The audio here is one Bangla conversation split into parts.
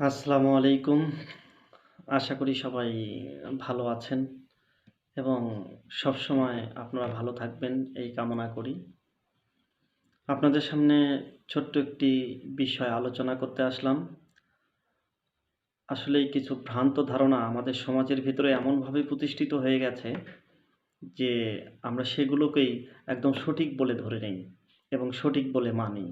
আসসালামু আলাইকুম। আশা করি সবাই ভালো আছেন এবং সবসময় আপনারা ভালো থাকবেন, এই কামনা করি। আপনাদের সামনে ছোট্ট একটি বিষয় আলোচনা করতে আসলাম। আসলেই কিছু ভ্রান্ত ধারণা আমাদের সমাজের ভিতরে এমনভাবে প্রতিষ্ঠিত হয়ে গেছে যে আমরা সেগুলোকেই একদম সঠিক বলে ধরে নেই এবং সঠিক বলে মানি।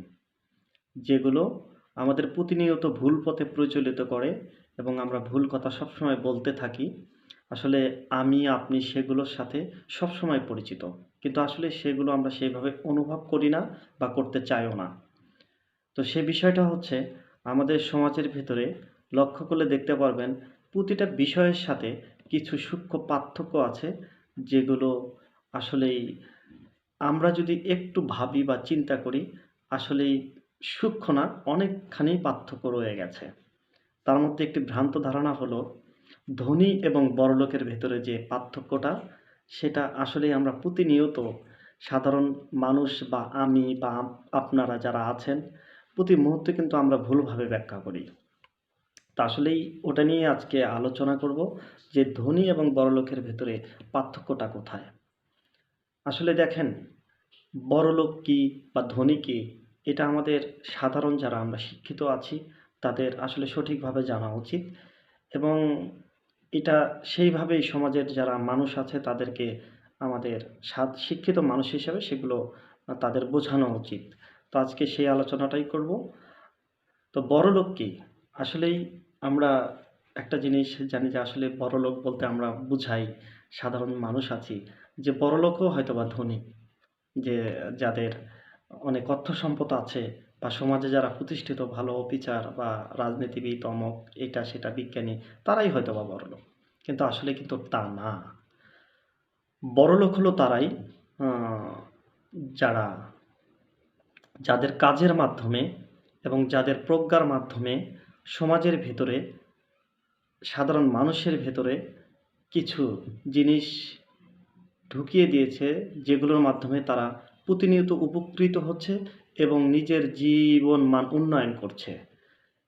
যেগুলো আমাদের প্রতিনিয়ত ভুল পথে প্রচলিত করে এবং আমরা ভুল কথা সবসময় বলতে থাকি। আসলে আমি, আপনি সেগুলোর সাথে সবসময় পরিচিত। কিন্তু আসলে সেগুলো আমরা সেইভাবে অনুভব করি না বা করতে চাইও না। তো সে বিষয়টা হচ্ছে আমাদের সমাজের ভেতরে লক্ষ্য করলে দেখতে পারবেন প্রতিটা বিষয়ের সাথে কিছু সূক্ষ্ম পার্থক্য আছে যেগুলো আসলেই আমরা যদি একটু ভাবি বা চিন্তা করি আসলেই সূক্ষ্ম না অনেকখানি পার্থক্য রয়ে গেছে। তার মধ্যে একটি ভ্রান্ত ধারণা হলো, ধনী এবং বড়লোকের ভেতরে যে পার্থক্যটা, সেটা আসলেই আমরা প্রতিনিয়ত সাধারণ মানুষ বা আমি বা আপনারা যারা আছেন, প্রতি মুহূর্তে কিন্তু আমরা ভুলভাবে ব্যাখ্যা করি। তা আসলেই ওটা নিয়ে আজকে আলোচনা করব যে ধনী এবং বড়লোকের ভেতরে পার্থক্যটা কোথায়? আসলে দেখেন বড়লোক কি বা ধনী কি এটা আমাদের সাধারণ যারা আমরা শিক্ষিত আছি, তাদের আসলে সঠিকভাবে জানা উচিত এবং এটা সেইভাবেই সমাজের যারা মানুষ আছে, তাদেরকে আমাদের শিক্ষিত মানুষ হিসেবে সেগুলো তাদের বোঝানো উচিত। তো আজকে সেই আলোচনাটাই করব। তো বড়লোক কি? আসলেই আমরা একটা জিনিস জানি যে আসলে বড়লোক বলতে আমরা বুঝাই, সাধারণ মানুষ আছি যে বড়লোকও হয়তোবা ধনী। যে যাদের অনেক অর্থ সম্পদ আছে বা সমাজে যারা প্রতিষ্ঠিত ভালো অফিসার বা রাজনীতিবিদ, অমুক, এটা সেটা বিজ্ঞানী, তারাই হয়তো বা বড়লোক। কিন্তু আসলে কিন্তু তা না। বড়লোক হলো তারাই যারা যাদের কাজের মাধ্যমে এবং যাদের প্রজ্ঞার মাধ্যমে সমাজের ভেতরে, সাধারণ মানুষের ভেতরে কিছু জিনিস ঢুকিয়ে দিয়েছে, যেগুলোর মাধ্যমে তারা প্রতিনিয়ত উপকৃত হচ্ছে এবং নিজের জীবন মান উন্নয়ন করছে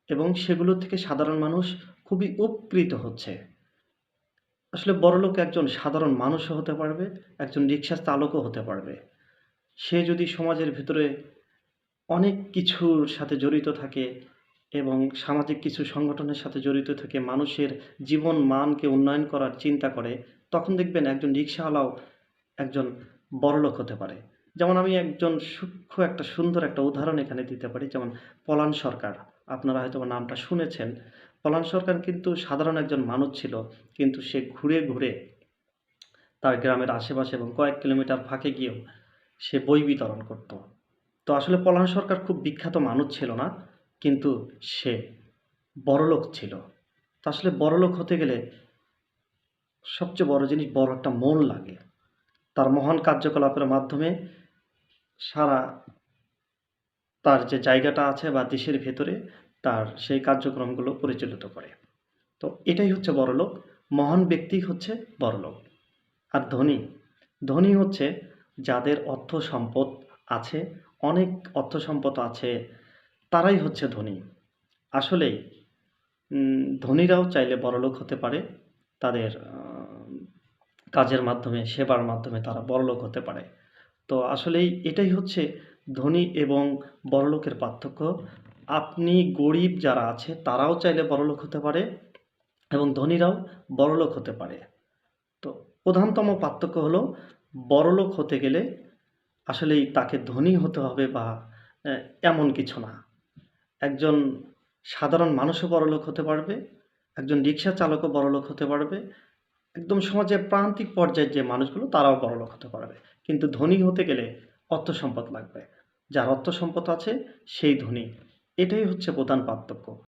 এবং সেগুলো থেকে সাধারণ মানুষ খুবই উপকৃত হচ্ছে। আসলে বড়লোক একজন সাধারণ মানুষও হতে পারবে, একজন রিক্সা চালকও হতে পারবে। সে যদি সমাজের ভেতরে অনেক কিছুর সাথে জড়িত থাকে এবং সামাজিক কিছু সংগঠনের সাথে জড়িত থেকে মানুষের জীবন মানকে উন্নয়ন করার চিন্তা করে, তখন দেখবেন একজন রিক্সাওয়ালাও একজন বড়লোক হতে পারে। যেমন আমি একজন সূক্ষ্ম একটা সুন্দর একটা উদাহরণ এখানে দিতে পারি। যেমন পলান সরকার। আপনারা হয়তো নামটা শুনেছেন। পলান সরকার কিন্তু সাধারণ একজন মানুষ ছিল। কিন্তু সে ঘুরে, ঘুরে তার গ্রামের আশেপাশে এবং কয়েক কিলোমিটার ফাঁকে গিয়েও সে বই বিতরণ করত। তো আসলে পলান সরকার খুব বিখ্যাত মানুষ ছিল না। কিন্তু সে বড়লোক ছিল। তো আসলে বড়লোক হতে গেলে সবচেয়ে বড় জিনিস বড় একটা মন লাগে। তার মহান কার্যকলাপের মাধ্যমে সারা তার যে জায়গাটা আছে বা দেশের ভেতরে তার সেই কার্যক্রমগুলো পরিচালিত করে। তো এটাই হচ্ছে বড়লোক। মহান ব্যক্তি হচ্ছে বড়লোক। আর ধনী, ধনী হচ্ছে যাদের অর্থ সম্পদ আছে, অনেক অর্থ সম্পদ আছে, তারাই হচ্ছে ধনী। আসলেই ধনীরাও চাইলে বড়লোক হতে পারে। তাদের কাজের মাধ্যমে, সেবার মাধ্যমে তারা বড়লোক হতে পারে। তো আসলেই এটাই হচ্ছে ধনী এবং বড়লোকের পার্থক্য। আপনি গরিব যারা আছে তারাও চাইলে বড়লোক হতে পারে এবং ধনীরাও বড়লোক হতে পারে। তো প্রধানতম পার্থক্য হলো বড়লোক হতে গেলে আসলেই তাকে ধনী হতে হবে বা এমন কিছু না। একজন সাধারণ মানুষও বড়লোক হতে পারবে, একজন রিক্সা চালকও বড়লোক হতে পারবে। একদম সমাজের প্রান্তিক পর্যায়ের যে মানুষগুলো, তারাও বড়লোক হতে পারবে। কিন্তু ধনী হতে গেলে অর্থ সম্পদ লাগবে। যার অর্থ সম্পদ আছে, সেই ধনী। এটাই হচ্ছে প্রধান পার্থক্য।